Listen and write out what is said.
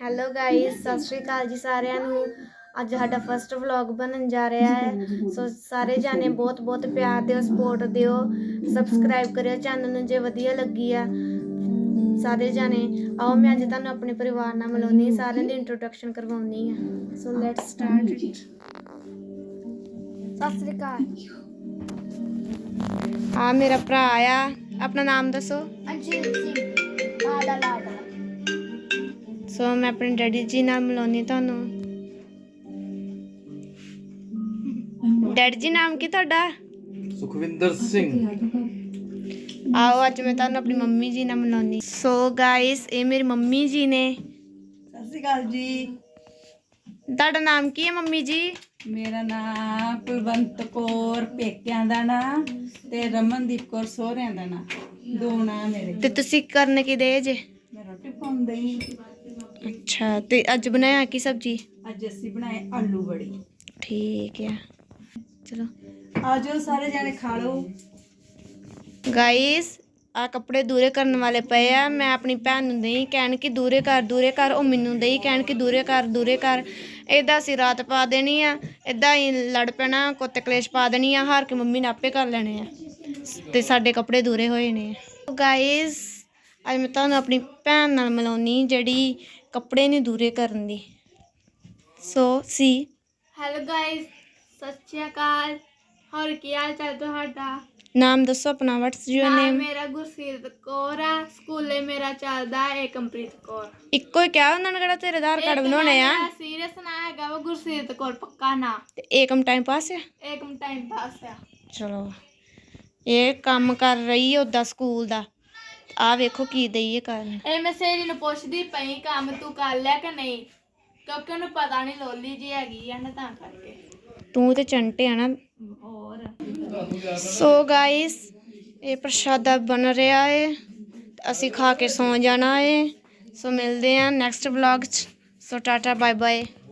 Hello guys ਸਤਿ ਸ਼੍ਰੀ ਅਕਾਲ ਜੀ ਸਾਰਿਆਂ ਨੂੰ। ਅੱਜ ਸਾਡਾ ਫਰਸਟ ਵਲੌਗ ਬਣਨ ਜਾ ਰਿਹਾ ਹੈ। ਸੋ ਸਾਰੇ ਜਾਣੇ ਬਹੁਤ ਬਹੁਤ ਪਿਆਰ ਦਿਓ ਸਪੋਰਟ ਦਿਓ। ਸਬਸਕ੍ਰਾਈਬ ਕਰਿਓ ਚੈਨਲ ਨੂੰ ਜੇ ਵਧੀਆ ਲੱਗੀ ਆ। ਸਾਰੇ ਜਾਣੇ, ਆਓ ਮੈਂ ਅੱਜ ਤੁਹਾਨੂੰ ਆਪਣੇ ਪਰਿਵਾਰ ਨਾਲ ਮਿਲਾਉਣੀ ਹਾਂ। ਸਾਰਿਆਂ ਦੀ ਇੰਟਰੋਡਕਸ਼ਨ ਕਰਵਾਉਣੀ ਆ ਸੋ ਲੈਟਸ ਸਟਾਰਟ ਇਟ ਸਤਿ ਸ਼੍ਰੀ ਅਕਾਲ। ਆ ਮੇਰਾ ਭਰਾ ਆ। ਆਪਣਾ ਨਾਮ ਦੱਸੋ। ਅਜੀਤ ਸਿੰਘ ਲਾਡਾ ਲਾਡਾ। ਸੋ ਮੈਂ ਆਪਣੇ ਡੈਡੀ ਜੀ ਨਾਲ ਮਿਲਾਉਣੀ ਤੁਹਾਨੂੰ। ਡੈਡੀ ਜੀ ਨਾਮ ਕੀ ਤੁਹਾਡਾ? ਸੁਖਵਿੰਦਰ ਸਿੰਘ। ਆਓ ਅੱਜ ਮੈਂ ਤੁਹਾਨੂੰ ਆਪਣੀ ਮੰਮੀ ਜੀ ਨਾਲ ਮਿਲਾਉਣੀ। ਸੋ ਗਾਇਸ ਇਹ ਮੇਰੀ ਮੰਮੀ ਜੀ ਨੇ। ਸਤਿ ਸ਼੍ਰੀ ਅਕਾਲ ਜੀ। ਤੁਹਾਡਾ ਨਾਮ ਕੀ ਹੈ ਮੰਮੀ ਜੀ? ਮੇਰਾ ਨਾਮ ਕੁਲਵੰਤ ਕੌਰ ਪੇਕਿਆਂ ਦਾ ਨਾਂ ਤੇ ਰਮਨਦੀਪ ਕੌਰ ਸਹੁਰਿਆਂ ਦਾ ਨਾਂ। ਦੋ ਨਾਂ ਮੇਰੇ ਤੇ ਤੁਸੀਂ ਕਰਨ ਕੀ ਦੇ ਜੇ? ਮੈਂ ਰੋਟੀ ਪਾਉਂਦੀ। ਅੱਛਾ ਤੇ ਅੱਜ ਬਣਾਇਆ ਕੀ ਸਬਜੀ? ਅੱਜ ਅਸੀਂ ਬਣਾਏ ਆਲੂ ਬੜੀ ਠੀਕ ਆ। ਚਲੋ। ਆਜੋ ਸਾਰੇ ਜਾਣੇ ਖਾ ਲਓ। ਗਾਇਸ ਆ ਕੱਪੜੇ ਦੂਰੇ ਕਰਨ ਵਾਲੇ ਪਏ ਆ। ਮੈਂ ਆਪਣੀ ਭੈਣ ਨੂੰ ਨਹੀਂ ਕਹਿਣ ਕਿ ਦੂਰੇ ਕਰ ਦੂਰੇ ਕਰ ਉਹ ਮੈਨੂੰ ਨਹੀਂ ਕਹਿਣ ਕਿ ਦੂਰੇ ਕਰ ਦੂਰੇ ਕਰ। ਏਦਾਂ ਅਸੀਂ ਰਾਤ ਪਾ ਦੇਣੀ ਆ। ਏਦਾਂ ਹੀ ਲੜ ਪੈਣਾ ਕੁੱਤ ਕਲੇਸ਼ ਪਾ ਦੇਣੀ ਆ। ਹਾਰ ਕੇ ਮੰਮੀ ਨੇ ਆਪੇ ਕਰ ਲੈਣੇ ਆ। ਤੇ ਸਾਡੇ ਕੱਪੜੇ ਦੂਰੇ ਹੋਏ ਨੇ। ਗਾਇਸ ਅੱਜ ਮੈਂ ਤੁਹਾਨੂੰ ਆਪਣੀ ਭੈਣ ਨਾਲ ਮਿਲਾਉਣੀ ਜਿਹੜੀ ਕੱਪੜੇ ਨਹੀਂ ਦੂਰੇ ਕਰਨ ਦੀ। ਸੋ ਸੀ ਹੈਲੋ ਗਾਇਸ ਸਤਿ ਸ਼੍ਰੀ ਅਕਾਲ। ਹੋਰ ਕੀ ਹਾਲ ਚਾਲ ਤੁਹਾਡਾ? ਨਾਮ ਦੱਸੋ ਆਪਣਾ ਵਾਟਸ ਯੂਰ ਨਾਮ ਨੇਮ ਮੇਰਾ ਗੁਰਸੀਰਤ ਕੌਰ ਆ। ਸਕੂਲੇ ਮੇਰਾ ਚੱਲਦਾ ਏ ਕੰਪਲੀਟ ਕੌਰ। ਇੱਕੋ ਹੀ ਕਿਹਾ ਉਹਨਾਂ ਨੇ ਕਿਹੜਾ ਤੇਰੇ ਆਧਾਰ ਕਾਰਡ ਬਣਾਉਣੇ ਆ? ਸੀਰੀਅਸ ਨਾ ਹੈਗਾ ਵਾ ਗੁਰਸੀਰਤ ਕੌਰ ਪੱਕਾ ਨਾ। ਤੇ ਏਕਮ ਟਾਈਮ ਪਾਸ ਆ? ਏਕਮ ਟਾਈਮ ਪਾਸ ਆ। ਚਲੋ। ਇਹ ਕੰਮ ਕਰ ਰਹੀ ਹੈ ਉਹਦਾ ਸਕੂਲ ਦਾ। ਆ ਵੇਖੋ ਕੀ ਦਈਏ ਕਰਨ ਇਹ ਮੈਂ ਸਹੇਲੀ ਨੂੰ ਪੁੱਛਦੀ ਪਈ ਕੰਮ ਤੂੰ ਕਰ ਲਿਆ ਕਿ ਨਹੀਂ? ਕਿਉਂਕਿ ਉਹਨੂੰ ਪਤਾ ਨਹੀਂ ਲੋਲੀ ਜੀ ਹੈਗੀ ਆ ਨਾ ਤਾਂ ਕਰਕੇ। ਤੂੰ ਤੇ ਚੰਟੇ ਆ ਨਾ। ਹੋਰ। ਸੋ ਗਾਇਸ ਇਹ ਪ੍ਰਸ਼ਾਦਾ ਬਣ ਰਿਹਾ ਏ। ਅਸੀਂ ਖਾ ਕੇ ਸੌਂ ਜਾਣਾ ਏ। ਸੋ ਮਿਲਦੇ ਆ ਨੈਕਸਟ ਵਲੌਗ ਚ। ਸੋ ਟਾਟਾ ਬਾਏ ਬਾਏ